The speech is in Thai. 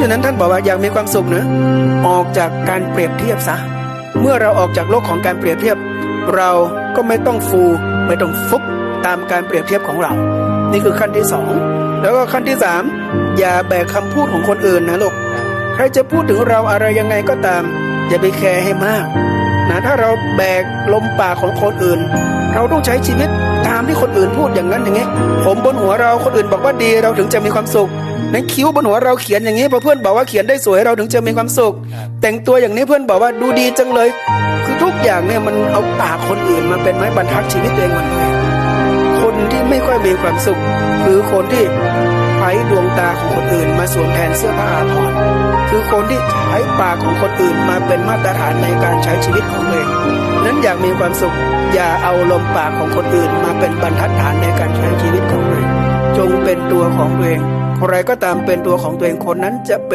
ฉะนั้นท่านบอกว่าอยากมีความสุขนะออกจากการเปรียบเทียบซะเมื่อเราออกจากโลกของการเปรียบเทียบ เราก็ไม่ต้องฟูไม่ต้องฟุบตามการเปรียบเทียบของเรา นี่คือขั้นที่สองแล้วก็ขั้นที่สามอย่าแบกคำพูดของคนอื่นนะลูกใครจะพูดถึงเราอะไรยังไงก็ตาม อย่าไปแคร์ให้มากนะถ้าเราแบกลมปากของคนอื่น เราต้องใช้ชีวิตตามที่คนอื่นพูดอย่างนั้นอย่างนี้ ผมบนหัวเราคนอื่นบอกว่าดีเราถึงจะมีความสุข นั้นคิ้วบนหัวเราเขียนอย่างนี้พอเพื่อนบอกว่าเขียนได้สวยเราถึงจะมีความสุข แต่งตัวอย่างนี้เพื่อนบอกว่าดูดีจังเลย คือทุกอย่างเนี่ยมันเอาปากคนอื่นมาเป็นไม้บรรทัดชีวิตตัวเองหมดเลยคนที่ไม่ค่อยมีความสุข คือคนที่ใช้ดวงตาของคนอื่นมาสวมแทนเสื้อผ้าอาภรณ์คือคนที่ใช้ปากของคนอื่นมาเป็นมาตรฐานในการใช้ชีวิตของตัวเองนั้นอยากมีความสุข อย่าเอาลมปากของคนอื่นมาเป็นบรรทัดฐานในการใช้ชีวิตของตัวเองจงเป็นตัวของตัวเอง ใครก็ตามเป็นตัวของตัวเองคนนั้นจะเป็น